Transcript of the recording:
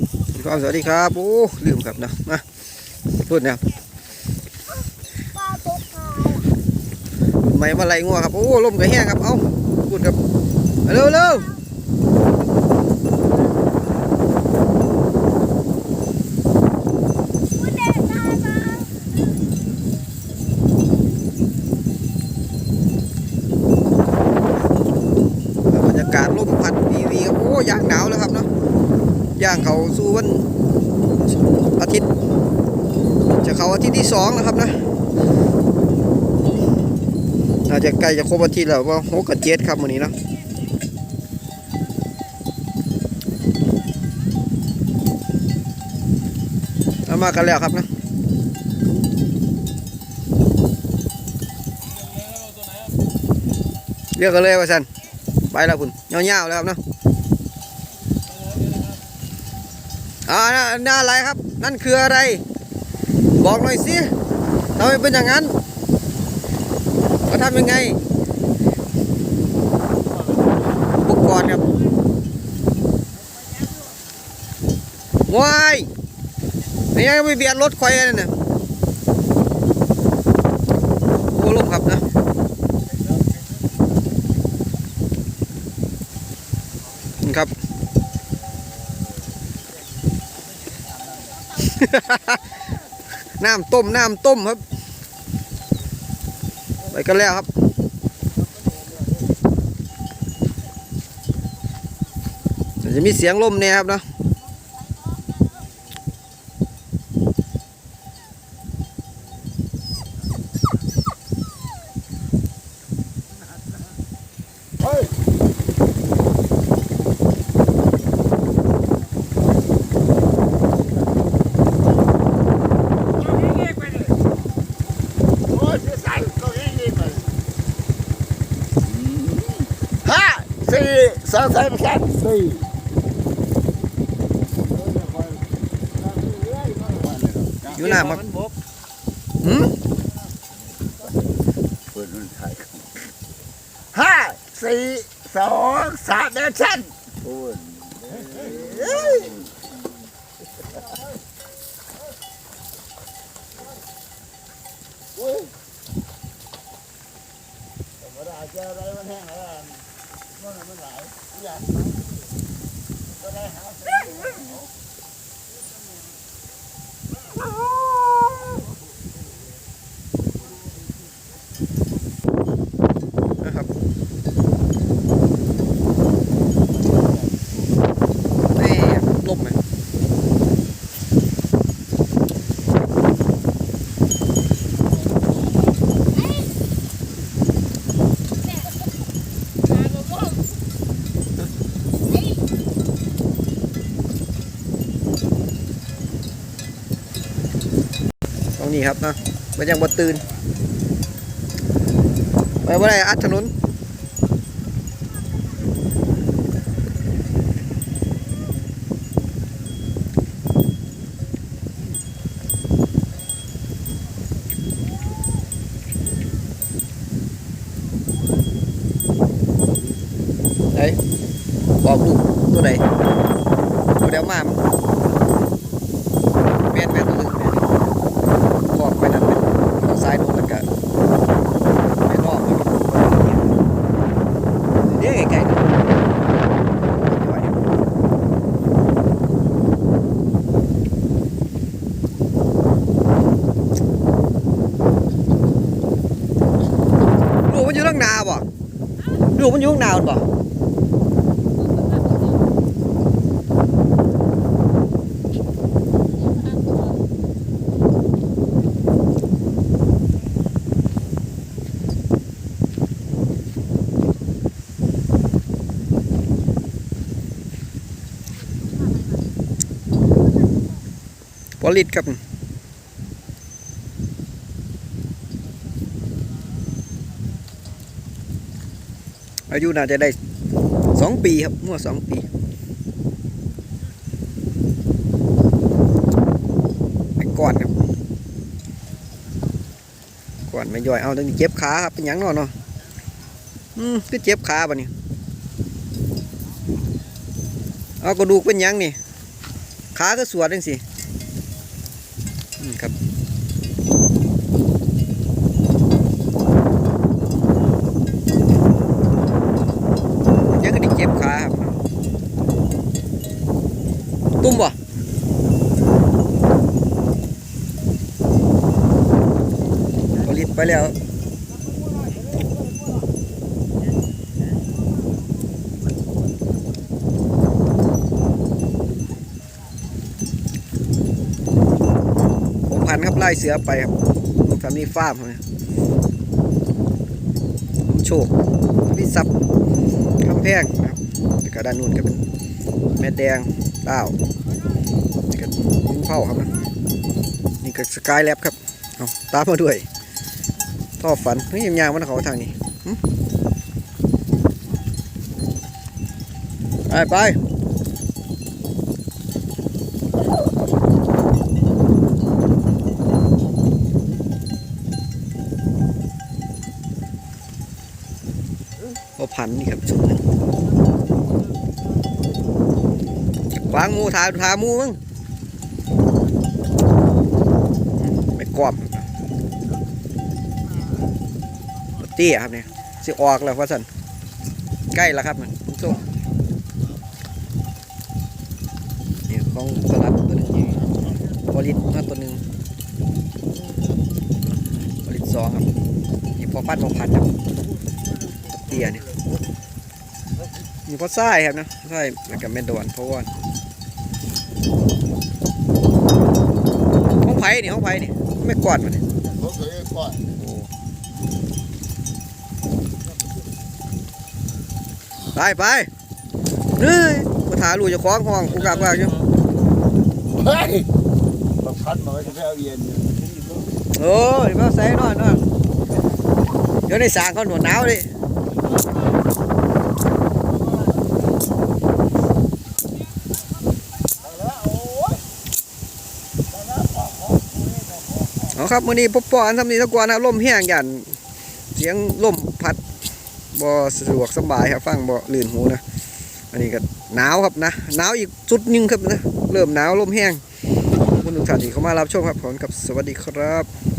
ครับสวัสดีครับ โอ้ลืมครับนะมาพูดนะครับไม่มาไล่งัวครับ โอ้ลมก็แห้งครับ เอ้าพูดครับเร็วเร็วายมาบรรยากาศลมพัดวีวีครับโอ้ยางหนาวแล้วครับเนาะ ย่างเขาสู่วันอาทิตย์ จะเขาอาทิตย์ที่สองแล้วครับนะน่าจะใกล้จะครบอาทิตย์แล้วว่าหกกับเจ็ดครับวันนี้นะเอามากันแล้วครับนะเรียกกันเลยว่าสันไปแล้วคุณเงาๆแล้วครับเนาะ อ่าน่าน่าอะไรครับ นั่นคืออะไร บอกหน่อยสิทำไมเป็นอย่างนั้นเขาทำยังไงอุปกรณ์ครับว้ายนี่ยังไม่เบียดรถไฟเลยนะโอ้ลมครับนะครับ น้ำต้มน้ำต้มครับ ไปกันแล้วครับจะมีเสียงลมเนี่ยครับเนาะห้ สี่สองสามแค่สี่อยู่หน้ามาหืมห้าสี่สองสามเดือนชั้นพูดธรรมดาเจออะไรมันแห้งแล้ว มันมันไหลอยากก็ได้หา นะครับแม่ลมไหม ตรง นี้ครับเนาะมันยังบ่ตื่นไปว่าไรอัดถนนไหนบอกลูกตัวไหนตัวเดียวมามั้งแม่นแม่นตัวนึงแม่นบอกไปนั่นเป็นเอาซ้ายโดนแล้วก็ไปรอบแล้วก็เดี๋ยวไกลๆนะไหวลูกมันอยู่ข้างหนาบ่ ลูกมันอยู่ข้างหนาบ่ปอลิตครับ อายุน่าจะได้สองปีครับมั่วสองปีไปก่อนครับก่อนไม่ย่อยเอาตรงนี้เจ็บขาครับเป็นยังนาะเนาะอืมคือเจ็บขาบ่เนี่ยเอากระดูกเป็นยังนี่ขาก็สวดจังสิครับยังก็ได้เจ็บขาครับ ตุ้มบ่ผลิตไปแล้วผมพันครับไล่เสือไปครับฟาร์มนี้ฟามเลยโชคพิซับคำแพงนะครับแล้วก็ด้านนู้นก็เป็นแม่แดงเต้า ก็ลุงเผาครับนะนี่ก็สกายแลบครับเอาตามมาด้วยท่อฝันเฮ้ยยังยางมันเขาทางนี้ไปไปพอพันนี่ครับชุดนึงวางมูทาทามูมึงไม่ กอบเตี้ยครับเนี่ยสิออกแล้วว่าสันใกล้แล้วครับมันคุณส้มนี่ของสลัดตัวหนึงบริษมาตัวหนึ่งบริษสองครับนี่พอปั้นพอพันครับเตี้ยเนี่ยมีเพราะไส้ครับนะไส้แล้วกับแม่ดวนเพราะว่าห้องไผ่นี่ห้องไผ่นี่ ไม่กวาดมันนี่เขาเคยก่อนโอ้ไปไปเฮ้ยมาถาลูกจะคล้องห้องกูกลับว่าอยู่เฮ้ยบักพันมาไว้ที่แพ้เย็นอยู่โอ้ยมาใส่นอนนอนเดี๋ยวในสางเขาหนวดหนาวดิ แล้วโอ้ย เอา ครับมื้อนี้พบปอนทำนี้ตะกวนนะลมแห้งยันเสียงลมพัดบ่สะดวกสบายครับฟังบ่ลื่นหูนะอันนี้ก็หนาวครับนะหนาวอีกจุดหนึงครับนะเริ่มหนาวลมแห้งคุณทุกท่านที่เข้ามารับชมครับผมกับสวัสดีครับ